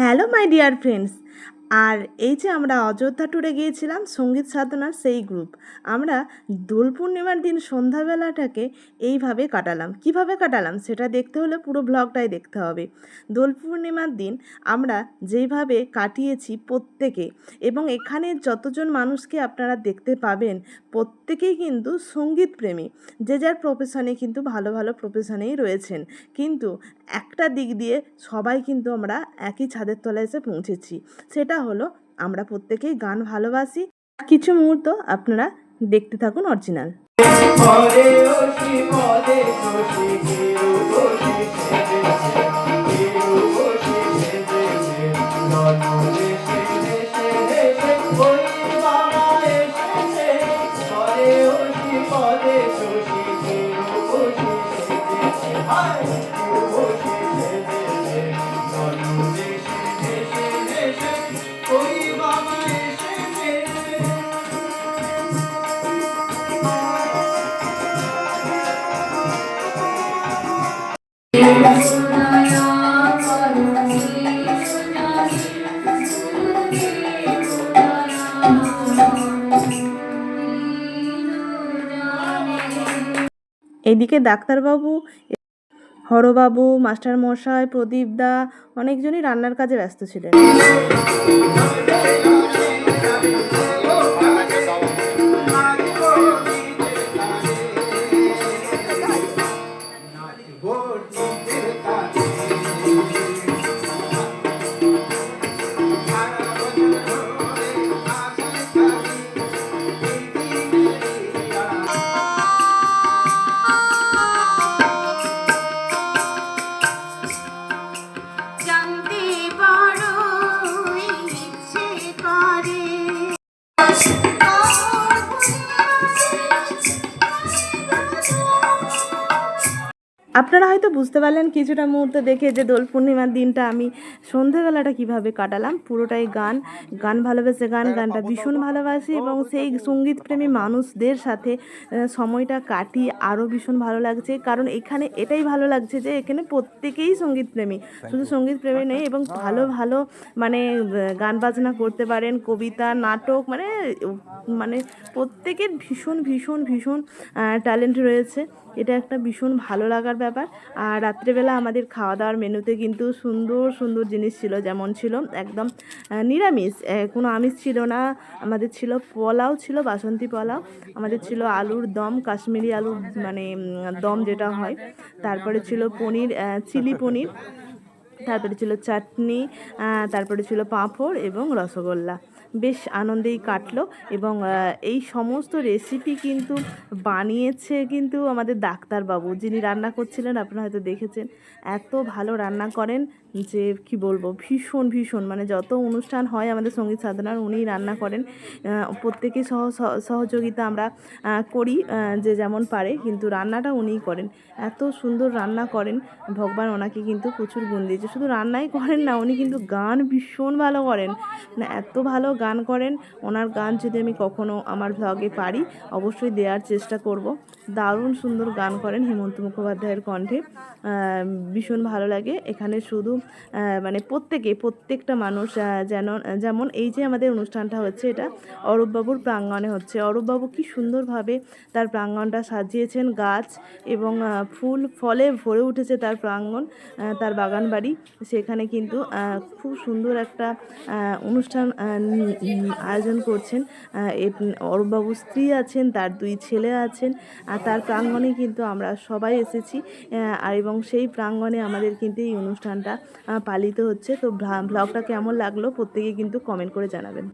Hello my dear friends আর এই যে আমরা অযোধ্যা ট্যুরে গিয়েছিলাম, সংগীত সাধনার সেই গ্রুপ আমরা দোল পূর্ণিমার দিন সন্ধ্যাবেলাটাকে এইভাবে কাটালাম। কীভাবে কাটালাম? সেটা দেখতে হলে পুরো ব্লগটাই দেখতে হবে। দোল পূর্ণিমার দিন আমরা যেইভাবে কাটিয়েছি প্রত্যেকে, এবং এখানে যতজন মানুষকে আপনারা দেখতে পাবেন, প্রত্যেকেই কিন্তু সংগীত প্রেমী যে যার প্রফেশনে কিন্তু ভালো ভালো প্রফেশনেই রয়েছেন। কিন্তু একটা দিক দিয়ে সবাই কিন্তু আমরা একই ছাদের তলায় এসে পৌঁছেছি। সেটা হলো আমরা প্রত্যেকেই গান ভালোবাসি। কিছু মুহূর্ত আপনারা দেখতে থাকুন অরিজিনাল। এইদিকে ডাক্তারবাবু হরবাবু মাস্টার মশাই প্রদীপ দা অনেকজনই রান্নার কাজে ব্যস্ত ছিলেন। আপনারা হয়তো বুঝতে পারলেন কিছুটা মুহূর্ত দেখে যে দোল পূর্ণিমার দিনটা আমি সন্ধেবেলাটা কীভাবে কাটালাম। পুরোটাই গান গান ভালোবেসে গান গানটা ভীষণ ভালোবাসি এবং সেই সঙ্গীতপ্রেমী মানুষদের সাথে সময়টা কাটিয়ে আরও ভীষণ ভালো লাগছে। কারণ এখানে এটাই ভালো লাগছে যে এখানে প্রত্যেকেই সঙ্গীতপ্রেমী। শুধু সঙ্গীতপ্রেমী নেই এবং ভালো ভালো মানে গান বাজনা করতে পারেন কবিতা নাটক মানে মানে প্রত্যেকের ভীষণ ভীষণ ভীষণ ট্যালেন্ট রয়েছে। এটা একটা ভীষণ ভালো লাগার ব্যাপার। আর রাত্রেবেলা আমাদের খাওয়া দাওয়ার মেনুতে কিন্তু সুন্দর সুন্দর জিনিস ছিল, যেমন ছিল একদম নিরামিষ। কোনো আমিষ ছিল না। আমাদের ছিল পোলাও ছিল, বাসন্তী পোলাও। আমাদের ছিল আলুর দম, কাশ্মীরি আলুর মানে দম যেটা হয়। তারপরে ছিল পনির চিলি পনির। তারপরে ছিল চাটনি তারপরে ছিল পাঁপড় এবং রসগোল্লা। বেশ আনন্দেই কাটলো এবং এই সমস্ত রেসিপি কিন্তু বানিয়েছে কিন্তু আমাদের ডাক্তারবাবু যিনি রান্না করছিলেন আপনারা হয়তো দেখেছেন। এত ভালো রান্না করেন যে কি বলব ভীষণ ভীষণ। মানে যত অনুষ্ঠান হয় আমাদের সংগীত সাধনার উনিই রান্না করেন। আহ, প্রত্যেকেই সহ সহ- সহযোগিতা আমরা করি যে যেমন পারে কিন্তু রান্নাটা উনিই করেন। এত সুন্দর রান্না করেন ভগবান ওনাকে কিন্তু প্রচুর গুণ দিয়েছে। শুধু রান্নাই করেন না উনি কিন্তু গান ভীষণ ভালো করেন। না এত ভালো গান করেন ওনার গান যদি আমি কখনও আমার ভ্লগে পারি অবশ্যই দেওয়ার চেষ্টা করব। দারুণ সুন্দর গান করেন হেমন্ত মুখোপাধ্যায়ের কণ্ঠে। ভীষণ ভালো লাগে। এখানে শুধু মানে প্রত্যেকে, প্রত্যেকটা মানুষ যেন, যেমন এই যে আমাদের অনুষ্ঠানটা হচ্ছে এটা, অরূপবাবুর প্রাঙ্গণে হচ্ছে। অরূপবাবু কি সুন্দরভাবে তার প্রাঙ্গণটা সাজিয়েছেন, গাছ এবং ফুল, ফলে ভরে উঠেছে তার প্রাঙ্গণ তার বাগান বাড়ি সেখানে কিন্তু খুব সুন্দর একটা অনুষ্ঠান আয়োজন করছেন। অরূপবাবুর স্ত্রী আছেন, তার দুই ছেলে আছেন। আর তার প্রাঙ্গণে কিন্তু আমরা সবাই এসেছি আর এবং সেই প্রাঙ্গণে আমাদের কিন্তু এই অনুষ্ঠানটা পালিত হচ্ছে। তো ব্লগটা কেমন লাগল প্রত্যেকে কিন্তু কমেন্ট করে জানাবেন।